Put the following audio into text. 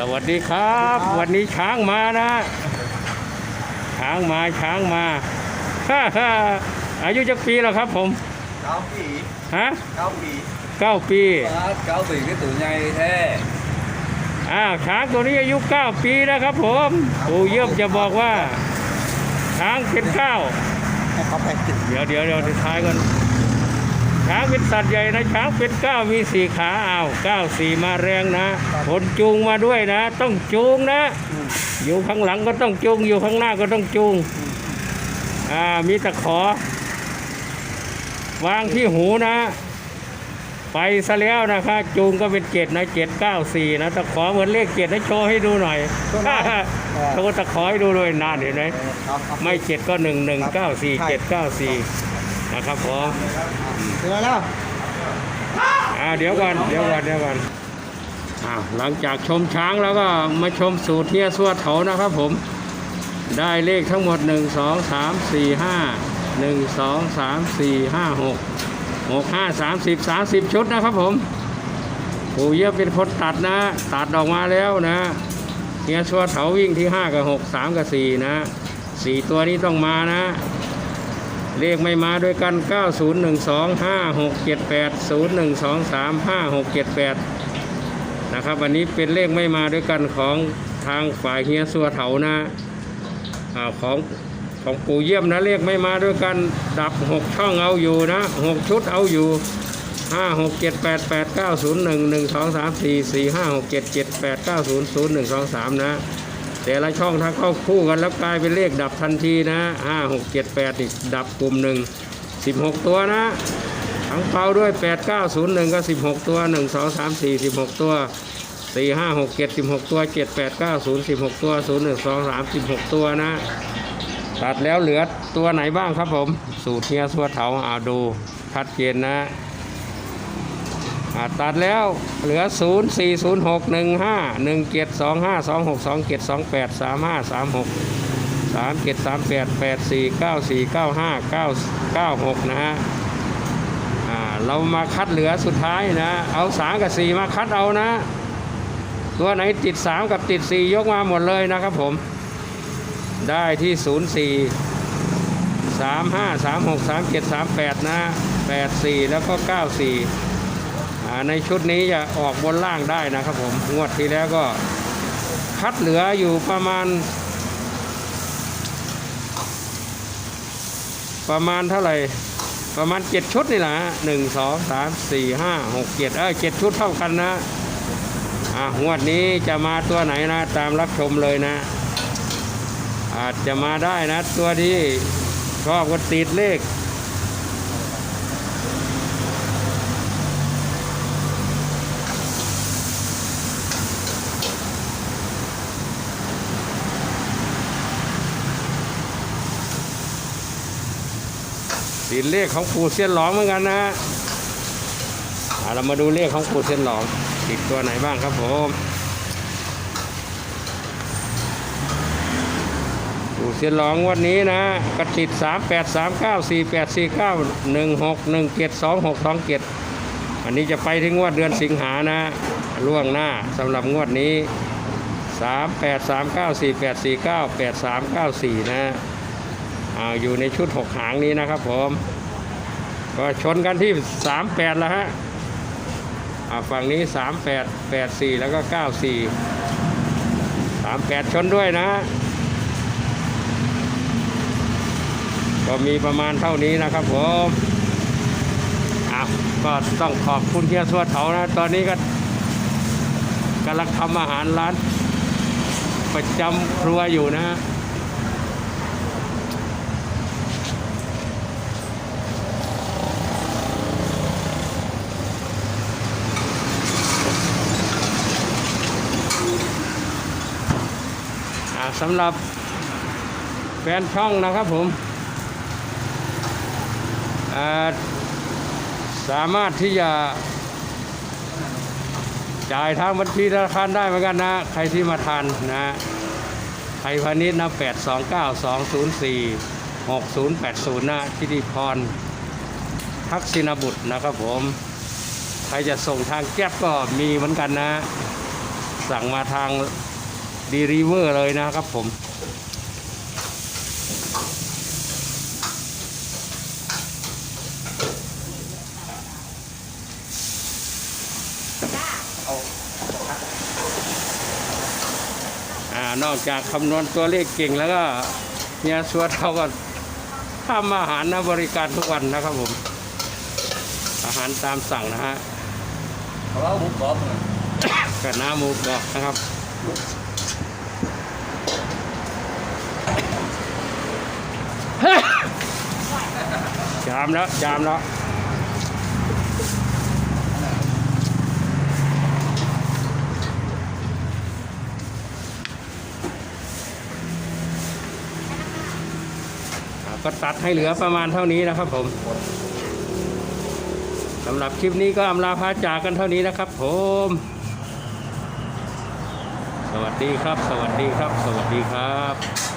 สวัสดีครับ วันนี้ช้างมานะ ช้างมาช้างมาฮ่าฮ่าอายุจักปีแล้วครับผมเก้าปีฮะเก้าปีเก้าปีเก้าปี cái tuổi nhây thế อ้าวช้างตัวนี้อายุเก้าปีนะครับผมปู่เยี่ยมจะบอกว่า ช้างเป็นเก้าให้เขาไปติดเดี๋ยวเดี๋ยวเดี๋ยวท้ายกัน ช้างเป็นสัตว์ใหญ่นะช้างเป็นเก้ามีสี่ขาอ้าวเก้าสี่มาแรงนะคนจูงมาด้วยนะ ต้องจูงนะ อยู่ข้างหลังก็ต้องจูง อยู่ข้างหน้าก็ต้องจูงอ่ามีตะขอ วางที่หูนะ ไปซะแล้วนะคะจูงก็เป็นเจ็ดนะเจ็ดเก้าสี่นะตะขอเหมือนเลขเจ็ดนะโชว์ให้ดูหน่อยโชว์ตะขอให้ดูด้วยนานเห็นไหมครับครับไม่เจ็ดก็หนึ่งหนึ่งเก้าสี่เจ็ดเก้าสี่ นะครับผมถึงแล้วอ่าเดี๋ยวก่อนเดี๋ยวก่อนเดี๋ยวก่อนอ่าหลังจากชมช้างแล้วก็มาชมสูตรเฮียสัวเถานะครับผม ได้เลขทั้งหมด 1 2 3 4 5 1 2 3 4 5 6 6 5 30 30 ชุดนะครับผมปู่เยี่ยมเป็นคนตัดนะ ตัดออกมาแล้วนะเฮียสัวเถาวิ่งที่ 5 กับ 6 3 กับ 4 นะ 4 ตัวนี้ต้องมานะ เลขไม่มาด้วยกัน 9012 5678 0123 5678 นะครับวันนี้เป็นเลขไม่มาด้วยกันของทางฝ่ายเฮียสัวเถานะอของของปู่เยี่ยมนะเลขไม่มาด้วยกัน ดับ 6 ช่องเอาอยู่นะ 6 ชุดเอาอยู่ 5 6 7 8 8 9 0 1 1 2 3 4 4 5 6 7 7 8 9 0 0 1 2 3 นะ แต่ละช่องถ้าเข้าคู่กันแล้วกลายเป็นเลขดับทันทีนะห้าหกเจ็ดแปดอีกดับกลุ่มหนึ่งสิบหกตัวนะทั้งเปาด้วยแปดเก้าศูนย์หนึ่งก็สิบหกตัวหนึ่งสองสามสี่สิบหกตัวสี่ห้าหกเจ็ดสิบหกตัวเจ็ดแปดเก้าศูนย์สิบหกตัวศูนย์หนึ่งสองสามสิบหกตัวนะ ตัดแล้วเหลือตัวไหนบ้างครับผม สูตรเฮียสัวเถาเอาดูชัดเจนนะ ตัดแล้วเหลือ 0 4 0 6 1 5 1 7 2 5 2 6 2 7 2 8 3 5 3 6 3 7 3 8 8 4 9 4 9 5 9 9 6 นะฮะเรามาคัดเหลือสุดท้ายนะ เอา 3 กับ 4 มาคัดเอานะ ตัวไหนติด 3 กับติด 4 ยกมาหมดเลยนะครับผม ได้ที่ 0 4 3 5 3 6 3 7 3 8 นะ 8 4 แล้วก็ 9 4 ในชุดนี้จะออกบนล่างได้นะครับผม งวดที่แล้วก็คัดเหลืออยู่ประมาณ ประมาณเท่าไหร่ ประมาณเจ็ดชุดนี่แหละฮะหนึ่งสองสามสี่ห้าหกเจ็ดเออเจ็ดชุดเท่ากันนะอ่างวดนี้จะมาตัวไหนนะ ตามรับชมเลยนะ อาจจะมาได้นะ ตัวที่ชอบก็ติดเลข ติดเลขของปู่เซียนหลองเหมือนกันนะฮะเรามาดูเลขของปู่เซียนหลองติดตัวไหนบ้างครับผมปู่เซียนหลองวันนี้นะก็ติด 3 8 3 9 4 8 4 9 1 6 1 7 2 6 2 7 อันนี้จะไปถึงงวดเดือนสิงหานะล่วงหน้าสำหรับงวดนี้ 3 8 3 9 4 8 4 9 8 3 9 4 นะ อ่าอยู่ในชุดหกหางนี้นะครับผมก็ชนกันที่ 38 แล้วฮะฝั่งนี้ 38 84 แล้วก็ 94 38 ชนด้วยนะ ก็มีประมาณเท่านี้นะครับผมอะก็ต้องขอบคุณเฮียสวดเถานะ ตอนนี้ก็กำลังทำอาหารร้านประจำครัวอยู่นะ สำหรับแฟนช่องนะครับผมสามารถที่จะ จ่ายทางบัญชีธนาคารได้เหมือนกันนะ ใครที่มาทานนะไทยพาณิชย์นะ8 2 9 2 0 4 6 0 8 0นะทิติพรทักษิณบุตรนะครับผม ใครจะส่งทางแก๊ปก็มีเหมือนกันนะ สั่งมาทาง ดีริเวอร์เลยนะครับผมอ่านอกจากคำนวณตัวเลขเก่งแล้วก็เนี่ยชัวเท่าก็ทำอาหารนะบริการทุกวันนะครับผม อาหารตามสั่งนะฮะเขาเอาบุกบอบเลยกับน้ำหมูกรอบนะครับ จามแล้วจามแล้วก็ตัดให้เหลือประมาณเท่านี้นะครับผมสำหรับคลิปนี้ก็อำลาพาจากกันเท่านี้นะครับผม สวัสดีครับ สวัสดีครับ สวัสดีครับ